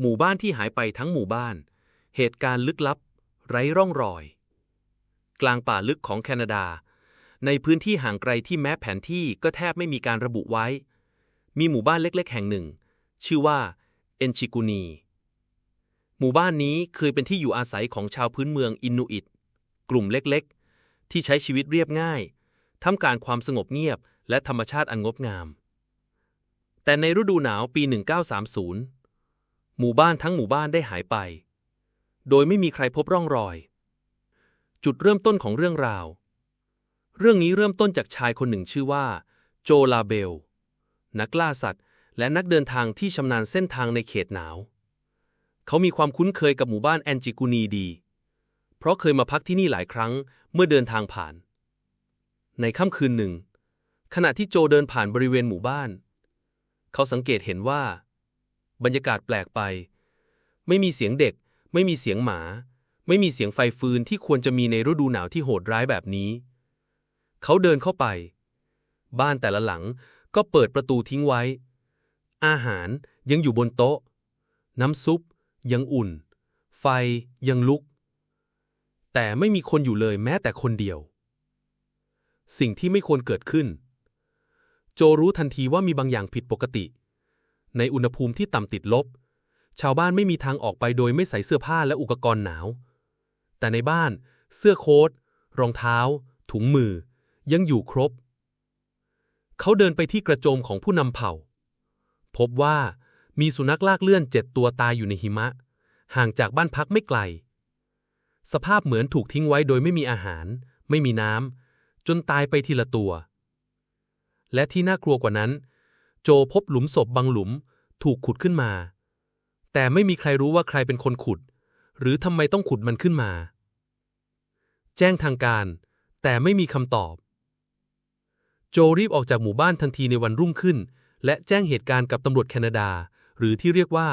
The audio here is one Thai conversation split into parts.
หมู่บ้านที่หายไปทั้งหมู่บ้าน เหตุการณ์ลึกลับ ไร้ร่องรอย กลางป่าลึกของแคนาดา ในพื้นที่ห่างไกลที่แม้แผนที่ก็แทบไม่มีการระบุไว้ มีหมู่บ้านเล็กๆ แห่งหนึ่ง ชื่อว่าเอนชิกุนี หมู่บ้านนี้เคยเป็นที่อยู่อาศัยของชาวพื้นเมืองอินูอิต กลุ่มเล็กๆ ที่ใช้ชีวิตเรียบง่ายท่ามกลางความสงบเงียบและธรรมชาติอันงดงาม แต่ในฤดูหนาวปี 1930 หมู่บ้านทั้งหมู่บ้านได้หายไป โดยไม่มีใครพบร่องรอย จุดเริ่มต้นของเรื่องราว เรื่องนี้เริ่มต้นจากชายคนหนึ่งชื่อว่า โจลาเบล นักล่าสัตว์ และนักเดินทางที่ชำนาญเส้นทางในเขตหนาว เขามีความคุ้นเคยกับหมู่บ้านแอนจิกูนีดี เพราะเคยมาพักที่นี่หลายครั้งเมื่อเดินทางผ่าน ในค่ำคืนหนึ่ง ขณะที่โจเดินผ่านบริเวณหมู่บ้าน เขาสังเกตเห็นว่า บรรยากาศแปลกไป ไม่มีเสียงเด็ก ไม่มีเสียงหมา ไม่มีเสียงไฟฟืนที่ควรจะมีในฤดูหนาวที่โหดร้ายแบบนี้ เขาเดินเข้าไป บ้านแต่ละหลังก็เปิดประตูทิ้งไว้ อาหารยังอยู่บนโต๊ะ น้ำซุปยังอุ่น ไฟยังลุก แต่ไม่มีคนอยู่เลยแม้แต่คนเดียว สิ่งที่ไม่ควรเกิดขึ้น โจรู้ทันทีว่ามีบางอย่างผิดปกติ ในอุณหภูมิที่ต่ำติดลบ ชาวบ้านไม่มีทางออกไปโดยไม่ใส่เสื้อผ้าและอุปกรณ์หนาว แต่ในบ้าน เสื้อโค้ทรองเท้า ถุงมือ ยังอยู่ครบ เขาเดินไปที่กระโจมของผู้นำเผ่า พบว่ามีสุนัขลากเลื่อนเจ็ดตัวตายอยู่ในหิมะ ห่างจากบ้านพักไม่ไกล สภาพเหมือนถูกทิ้งไว้โดยไม่มีอาหาร ไม่มีน้ำจนตายไปทีละตัว และที่น่ากลัวกว่านั้น โจพบหลุมศพบางหลุมถูกขุดขึ้นมา แต่ไม่มีใครรู้ว่าใครเป็นคนขุด หรือทำไมต้องขุดมันขึ้นมา แจ้งทางการ แต่ไม่มีคำตอบ โจรีบออกจากหมู่บ้านทันทีในวันรุ่งขึ้น และแจ้งเหตุการณ์กับตำรวจแคนาดา หรือที่เรียกว่า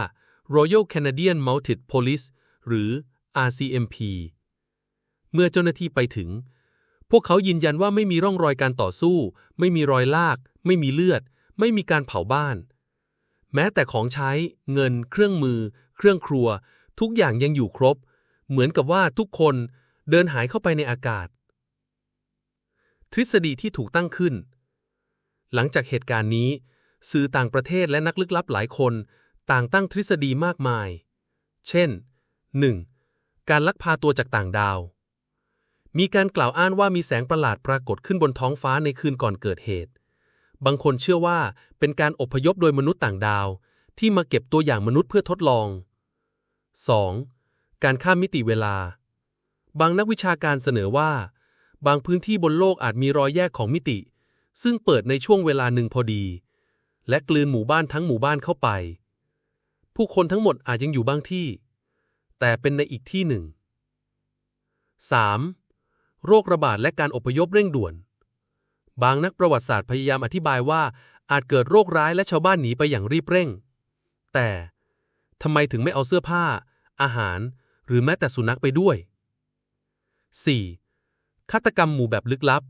Royal Canadian Mounted Police หรือ RCMP เมื่อเจ้าหน้าที่ไปถึง พวกเขายืนยันว่าไม่มีร่องรอยการต่อสู้ ไม่มีรอยลาก ไม่มีเลือด ไม่มีการเผาบ้าน แม้แต่ของใช้ เงิน เครื่องมือ เครื่องครัว ทุกอย่างยังอยู่ครบ เหมือนกับว่าทุกคนเดินหายเข้าไปในอากาศ ทฤษฎีที่ถูกตั้งขึ้น หลังจากเหตุการณ์นี้ สื่อต่างประเทศและนักลึกลับหลายคนต่างตั้งทฤษฎีมากมาย เช่น 1. การลักพาตัวจากต่างดาว มีการกล่าวอ้างว่ามีแสงประหลาดปรากฏขึ้นบนท้องฟ้าในคืนก่อนเกิดเหตุ บางคนเชื่อว่าเป็นการอพยพโดยมนุษย์ต่างดาว ที่มาเก็บตัวอย่างมนุษย์เพื่อทดลอง 2. การข้ามมิติเวลา บางนักวิชาการเสนอว่า บางพื้นที่บนโลกอาจมีรอยแยกของมิติ ซึ่งเปิดในช่วงเวลาหนึ่งพอดี และกลืนหมู่บ้านทั้งหมู่บ้านเข้าไป ผู้คนทั้งหมดอาจยังอยู่บางที่ แต่เป็นในอีกที่หนึ่ง 3. โรคระบาดและการอพยพเร่งด่วน บางนักประวัติศาสตร์พยายามอธิบายว่าอาจเกิดโรคร้ายและชาวบ้านหนีไปอย่างรีบเร่ง แต่ทำไมถึงไม่เอาเสื้อผ้า อาหาร หรือแม้แต่สุนัขไปด้วย 4. ฆาตกรรมหมู่แบบลึกลับ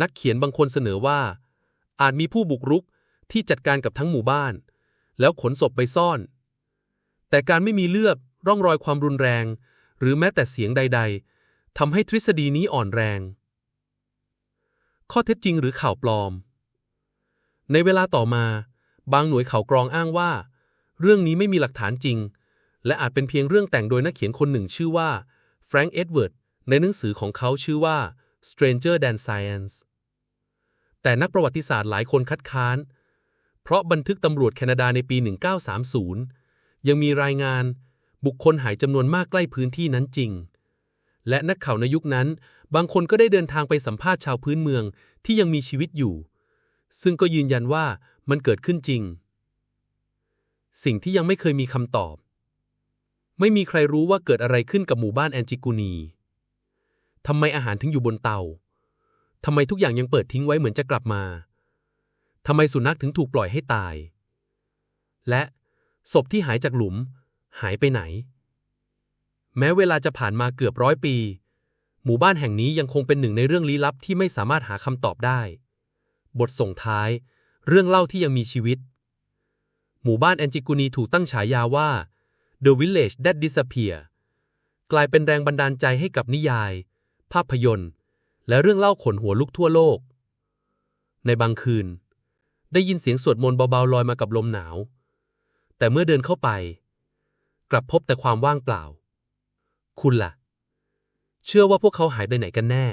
นักเขียนบางคนเสนอว่า อาจมีผู้บุกรุกที่จัดการกับทั้งหมู่บ้าน แล้วขนศพไปซ่อน แต่การไม่มีเลือดร่องรอยความรุนแรง หรือแม้แต่เสียงใด ๆทำให้ทฤษฎีนี้อ่อนแรง ข้อเท็จจริงหรือข่าวปลอม ในเวลาต่อมา บางหน่วยข่าวกรองอ้างว่า เรื่องนี้ไม่มีหลักฐานจริง และอาจเป็นเพียงเรื่องแต่งโดยนักเขียนคนหนึ่งชื่อว่าแฟรงค์เอ็ดเวิร์ดในหนังสือของเขาชื่อว่า Stranger Than Science แต่นักประวัติศาสตร์หลายคนคัดค้าน เพราะบันทึกตำรวจแคนาดาในปี 1930 ยังมีรายงานบุคคลหายจำนวนมากใกล้พื้นที่นั้นจริง และนักข่าวในยุคนั้น บางคนก็ได้เดินทางไปสัมภาษณ์ชาวพื้นเมืองที่ยังมีชีวิตอยู่ ซึ่งก็ยืนยันว่ามันเกิดขึ้นจริง สิ่งที่ยังไม่เคยมีคำตอบ ไม่มีใครรู้ว่าเกิดอะไรขึ้นกับหมู่บ้านแอนจิกูนีทำไมอาหารถึงอยู่บนเตาทำไมทุกอย่างยังเปิดทิ้งไว้เหมือนจะกลับมาทำไมสุนัขถึงถูกปล่อยให้ตาย และศพที่หายจากหลุม หายไปไหน แม้เวลาจะผ่านมาเกือบร้อยปี หมู่บ้านแห่งนี้ยังคงเป็นหนึ่งในเรื่องลี้ลับที่ไม่สามารถหาคำตอบได้ บทส่งท้าย เรื่องเล่าที่ยังมีชีวิต หมู่บ้านแอนจิกูนีถูกตั้งฉายาว่า The Village That Disappear กลายเป็นแรงบันดาลใจให้กับนิยาย ภาพยนตร์ และเรื่องเล่าขนหัวลุกทั่วโลก ในบางคืน ได้ยินเสียงสวดมนต์เบาๆลอยมากับลมหนาว แต่เมื่อเดินเข้าไป กลับพบแต่ความว่างเปล่า คุณล่ะ เชื่อว่าพวกเขาหายไปไหนกันแน่